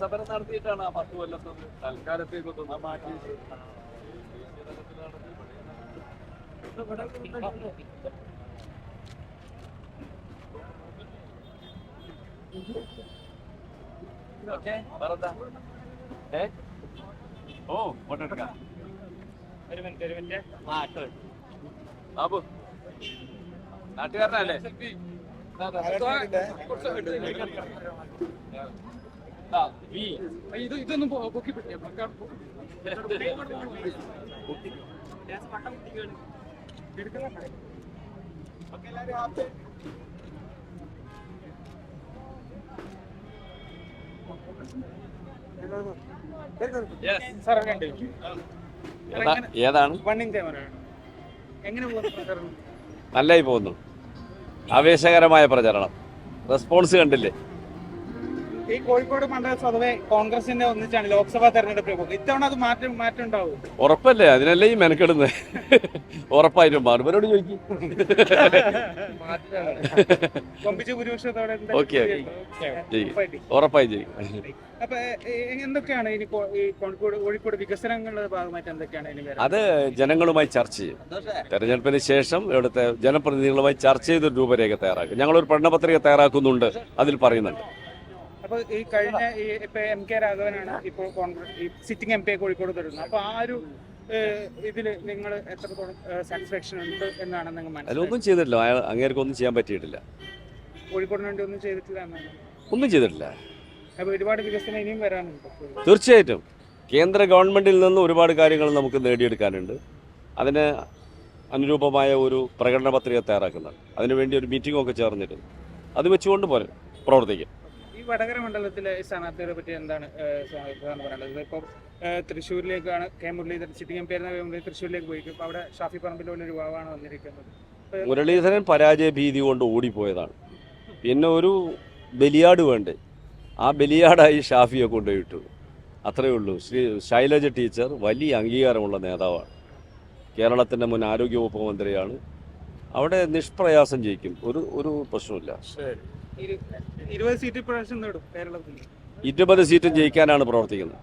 സമരം നടത്തിയിട്ടാണ് ആ പത്ത് കൊല്ലത്തും തൽക്കാലത്തേക്ക് മാറ്റി ഓക്കെ വേറെന്താ ഏ ഓ ഫോട്ടോ എടുക്കാം ഒരു മിനിറ്റ് ഒരു മിനിറ്റ് ആ ഇട്ടോ. ബാബു നാട്ടുകാരനല്ലേ. ഇത് ഇതൊന്നും പൊക്കി പിടിക്കാം. ഏതാണ്? നല്ലായി പോകുന്നു. ആവേശകരമായ പ്രചരണം. റെസ്പോൺസ് കണ്ടില്ലേ? ഈ കോഴിക്കോട് മണ്ഡലം സ്വതവേ കോൺഗ്രസിന്റെ ഒന്നിച്ചാണ് ലോക്സഭാ തെരഞ്ഞെടുപ്പ് ഇത്തവണ അത് മാറ്റം മാറ്റം ഉണ്ടാവും ഉറപ്പല്ലേ? അതിനല്ലേ ഈ മെനക്കെടുന്നത് ഉറപ്പായിട്ടും ചോദിക്കും. കൊമ്പിച്ച് ഭൂരിപക്ഷത്തോടെ എന്താ ഓക്കെ. ഉറപ്പായി ജയിക്കും അപ്പൊ എന്തൊക്കെയാണ് ഇനി കോഴിക്കോട് കോഴിക്കോട് വികസനങ്ങളുടെ ഭാഗമായിട്ട് എന്തൊക്കെയാണ് ഇനി അത് ജനങ്ങളുമായി ചർച്ച ചെയ്യും. തെരഞ്ഞെടുപ്പിന് ശേഷം ഇവിടുത്തെ ജനപ്രതിനിധികളുമായി ചർച്ച ചെയ്ത് രൂപരേഖ തയ്യാറാക്കും. ഞങ്ങളൊരു പഠനപത്രിക തയ്യാറാക്കുന്നുണ്ട്. അതിൽ പറയുന്നുണ്ട്. അപ്പൊ ഈ കഴിഞ്ഞ ഈ ഇപ്പൊ എം കെ രാഘവനാണ് ഇപ്പോൾ കോൺഗ്രസ് ഈ സിറ്റിംഗ് എം പി കോഴിക്കോട് തരുന്നത് അപ്പൊ ആ ഒരു ഇതിൽ നിങ്ങൾ എത്രത്തോളം സാറ്റിസ്ഫാക്ഷൻ ഉണ്ട് എന്നാണ് നിങ്ങൾ മനസ്സിലാക്കുന്നത്? അതിലൊന്നും ചെയ്തിട്ടില്ല. അയാൾ അങ്ങേർക്കൊന്നും ചെയ്യാൻ പറ്റിയിട്ടില്ല. കോഴിക്കോടിന് വേണ്ടി ഒന്നും ചെയ്തിട്ടില്ല എന്നാണ്? ഒന്നും ചെയ്തിട്ടില്ല. അപ്പൊ ഒരുപാട് വികസനം ഇനിയും വരാനുണ്ട്? തീർച്ചയായിട്ടും. കേന്ദ്ര ഗവൺമെന്റിൽ നിന്ന് ഒരുപാട് കാര്യങ്ങൾ നമുക്ക് നേടിയെടുക്കാനുണ്ട്. അതിന് അനുരൂപമായ ഒരു പ്രകടന പത്രിക തയ്യാറാക്കുന്നുണ്ട് അതിനുവേണ്ടി ഒരു മീറ്റിംഗ് ഒക്കെ ചേർന്നിട്ടുണ്ട്. അത് വെച്ചുകൊണ്ട് പോലെ പ്രവർത്തിക്കും. ഈ വടകര മണ്ഡലത്തിലെ സ്ഥാനാർത്ഥികളെ പറ്റി എന്താണ് പറയാനുള്ളത് ഇപ്പം ഏഹ്, തൃശ്ശൂരിലേക്കാണ് K Muraleedharan sitting M P ആയിരുന്ന മുരളീധരൻ തൃശ്ശൂരിലേക്ക് പോയി. ഇപ്പൊ അവിടെ ഷാഫി പറമ്പിൽ ഒരു യുവാവാണ് വന്നിരിക്കുന്നത്. മുരളീധരൻ പരാജയ ഭീതി കൊണ്ട് ഓടിപ്പോയതാണ്. പിന്നെ ഒരു ബലിയാട് വേണ്ടേ? ആ ബലിയാടായി ഷാഫിയെ കൊണ്ടുപോയിട്ടു. അത്രയേ ഉള്ളൂ. ശ്രീ ശൈലജ ടീച്ചർ വലിയ അംഗീകാരമുള്ള നേതാവാണ്. കേരളത്തിന്റെ മുൻ ആരോഗ്യവകുപ്പ് മന്ത്രിയാണ്. അവിടെ നിഷ്പ്രയാസം ജയിക്കും. ഒരു ഒരു പ്രശ്നമില്ല ഇരുപത് സീറ്റ് നേടും കേരളത്തിൽ. ഇരുപത് സീറ്റും ജയിക്കാനാണ് പ്രവർത്തിക്കുന്നത്.